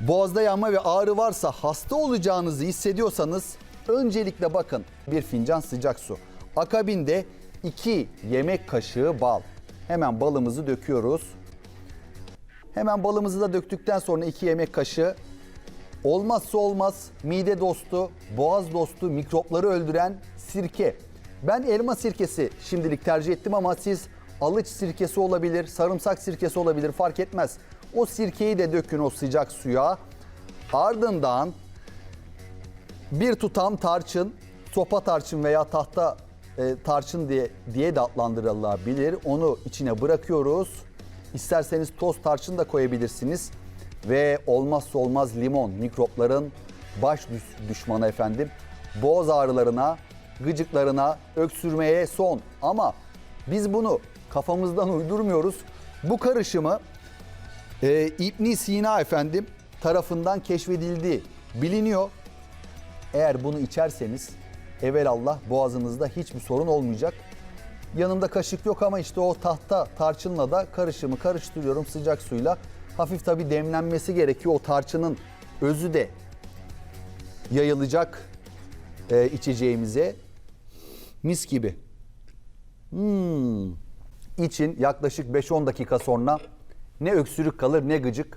Boğazda yanma ve ağrı varsa hasta olacağınızı hissediyorsanız öncelikle bakın bir fincan sıcak su. Akabinde 2 yemek kaşığı bal. Hemen balımızı döküyoruz. Hemen balımızı da döktükten sonra 2 yemek kaşığı olmazsa olmaz mide dostu, boğaz dostu, mikropları öldüren sirke. Ben elma sirkesi şimdilik tercih ettim ama siz alıç sirkesi olabilir, sarımsak sirkesi olabilir fark etmez. O sirkeyi de dökün o sıcak suya. Ardından bir tutam tarçın, sopa tarçın veya tahta e, tarçın diye diye de adlandırılabilir. Onu içine bırakıyoruz. İsterseniz toz tarçın da koyabilirsiniz. Ve olmazsa olmaz limon, mikropların baş düş- düşmanı efendim. Boğaz ağrılarına, gıcıklarına, öksürmeye son. Ama biz bunu kafamızdan uydurmuyoruz. Bu karışımı e, İbn Sina efendim tarafından keşfedildiği biliniyor. Eğer bunu içerseniz evelallah boğazınızda hiçbir sorun olmayacak. Yanımda kaşık yok ama işte o tahta tarçınla da karışımı karıştırıyorum sıcak suyla. Hafif tabii demlenmesi gerekiyor. O tarçının özü de yayılacak e, içeceğimize. Mis gibi. Hmm. İçin yaklaşık 5-10 dakika sonra ne öksürük kalır ne gıcık.